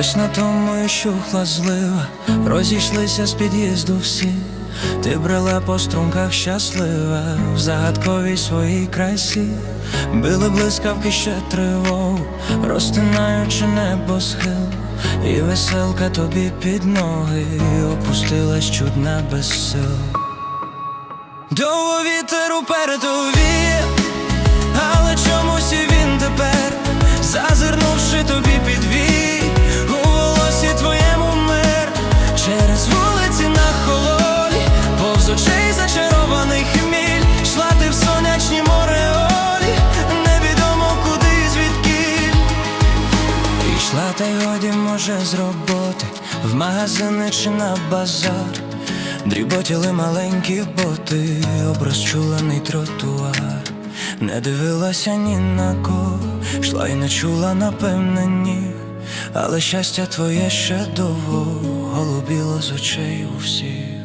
Ось на тому і щухла злива, розійшлися з під'їзду всі. Ти брела по струнках щаслива, в загадковій своїй красі, били блискавки ще тривогу, розтинаючи небосхил, і веселка тобі під ноги, опустилась чудна без сил. Довго вітер уперед увіє, Ішла та й годі може з роботи В магазини чи на базар. Дріботіли маленькі боти Об розчулений тротуар. Не дивилася ні на кого Йшла й не чула, напевне, ні Але щастя твоє ще довго Голубіло з очей у всіх